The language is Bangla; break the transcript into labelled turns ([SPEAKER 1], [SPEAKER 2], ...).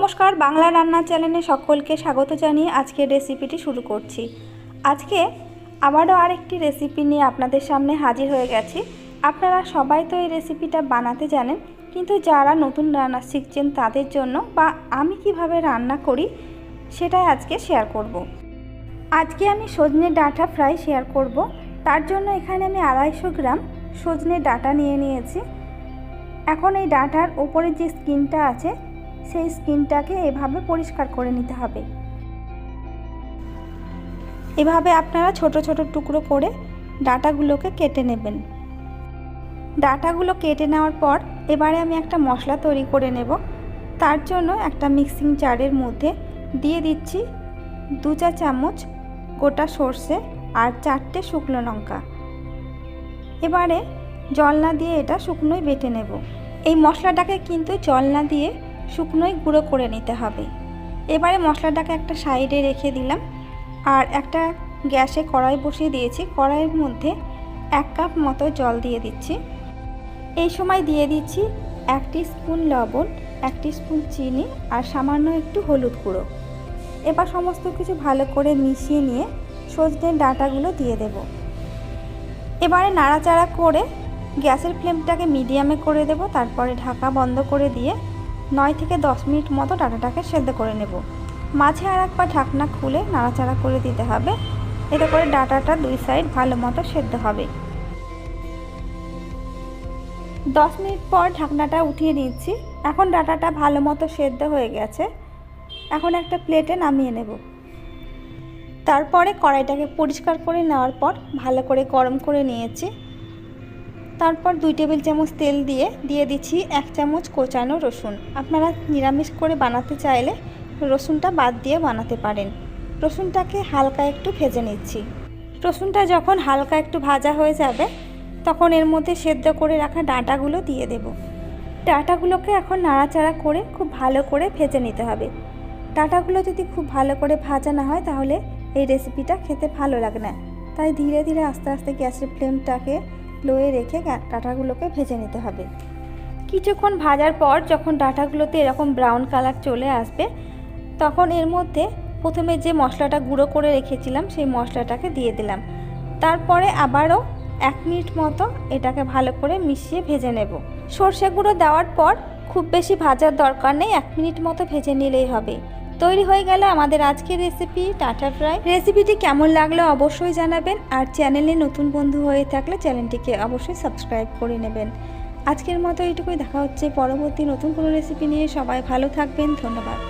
[SPEAKER 1] নমস্কার, বাংলা রান্না চ্যানেলে সকলকে স্বাগত জানিয়ে আজকের রেসিপিটি শুরু করছি। আজকে আবারও আরেকটি রেসিপি নিয়ে আপনাদের সামনে হাজির হয়ে গেছি। আপনারা সবাই তো এই রেসিপিটা বানাতে জানেন, কিন্তু যারা নতুন রান্না শিখছেন তাদের জন্য বা আমি কীভাবে রান্না করি সেটাই আজকে শেয়ার করব। আজকে আমি সজনে ডাঁটা ফ্রাই শেয়ার করব। তার জন্য এখানে আমি আড়াইশো গ্রাম সজনে ডাঁটা নিয়ে নিয়েছি। এখন এই ডাঁটার ওপরে যে স্কিনটা আছে সেই স্কিনটাকে এভাবে পরিষ্কার করে নিতে হবে। এভাবে আপনারা ছোট ছোট টুকরো করে ডাটাগুলোকে কেটে নেবেন। ডাটাগুলো কেটে নেওয়ার পর এবারে আমি একটা মশলা তৈরি করে নেব। তার জন্য একটা মিক্সিং জারের মধ্যে দিয়ে দিচ্ছি দু চা চামচ গোটা সর্ষে আর চারটে শুকনো লঙ্কা। এবারে জল না দিয়ে এটা শুকনোই বেটে নেব। এই মশলাটাকে কিন্তু জল না দিয়ে শুকনোই গুঁড়ো করে নিতে হবে। এবারে মশলাটাকে একটা সাইডে রেখে দিলাম। আর একটা গ্যাসে কড়াই বসিয়ে দিয়েছি। কড়াইয়ের মধ্যে এক কাপ মতো জল দিয়ে দিচ্ছি। এই সময় দিয়ে দিচ্ছি এক স্পুন লবণ, এক স্পুন চিনি আর সামান্য একটু হলুদ গুঁড়ো। এবার সমস্ত কিছু ভালো করে মিশিয়ে নিয়ে সজনের ডাঁটাগুলো দিয়ে দেব। এবারে নাড়াচাড়া করে গ্যাসের ফ্লেমটাকে মিডিয়ামে করে দেব। তারপরে ঢাকা বন্ধ করে দিয়ে নয় থেকে দশ মিনিট মতো ডাটাটাকে সেদ্ধ করে নেব। মাঝে আর একবার ঢাকনা খুলে নাড়াচাড়া করে দিতে হবে। এতে করে ডাটাটা দুই সাইড ভালো মতো সেদ্ধ হবে। দশ মিনিট পর ঢাকনাটা উঠিয়ে নিচ্ছি। এখন ডাটাটা ভালো মতো সেদ্ধ হয়ে গেছে। এখন একটা প্লেটে নামিয়ে নেব। তারপরে কড়াইটাকে পরিষ্কার করে নেওয়ার পর ভালো করে গরম করে নিয়েছি। তারপর দুই টেবিল চামচ তেল দিয়ে দিয়ে দিচ্ছি এক চামচ কোচানো রসুন। আপনারা নিরামিষ করে বানাতে চাইলে রসুনটা বাদ দিয়ে বানাতে পারেন। রসুনটাকে হালকা একটু ভেজে নিচ্ছি। রসুনটা যখন হালকা একটু ভাজা হয়ে যাবে, তখন এর মধ্যে সেদ্ধ করে রাখা ডাঁটাগুলো দিয়ে দেব। ডাঁটাগুলোকে এখন নাড়াচাড়া করে খুব ভালো করে ভেজে নিতে হবে। ডাঁটাগুলো যদি খুব ভালো করে ভাজা না হয়, তাহলে এই রেসিপিটা খেতে ভালো লাগে না। তাই ধীরে ধীরে আস্তে আস্তে গ্যাসের ফ্লেমটাকে লোয়ে রেখে ডাটাগুলোকে ভেজে নিতে হবে। কিছুক্ষণ ভাজার পর যখন ডাটাগুলোতে এরকম ব্রাউন কালার চলে আসবে, তখন এর মধ্যে প্রথমে যে মশলাটা গুঁড়ো করে রেখেছিলাম, সেই মশলাটাকে দিয়ে দিলাম। তারপরে আবারও এক মিনিট মতো এটাকে ভালো করে মিশিয়ে ভেজে নেব। সর্ষে গুঁড়ো দেওয়ার পর খুব বেশি ভাজার দরকার নেই, এক মিনিট মতো ভেজে নিলেই হবে। তৈরি হয়ে গেল আমাদের আজকের রেসিপি টাটা ফ্রাই রেসিপিটি কেমন লাগল অবশ্যই জানাবেন আর চ্যানেলে নতুন বন্ধু হয়ে থাকলে চ্যানেলটিকে অবশ্যই সাবস্ক্রাইব করে নেবেন। আজকের মতো এইটুকুই দেখা হচ্ছে পরবর্তী নতুন কোনো রেসিপি নিয়ে। সবাই ভালো থাকবেন, ধন্যবাদ।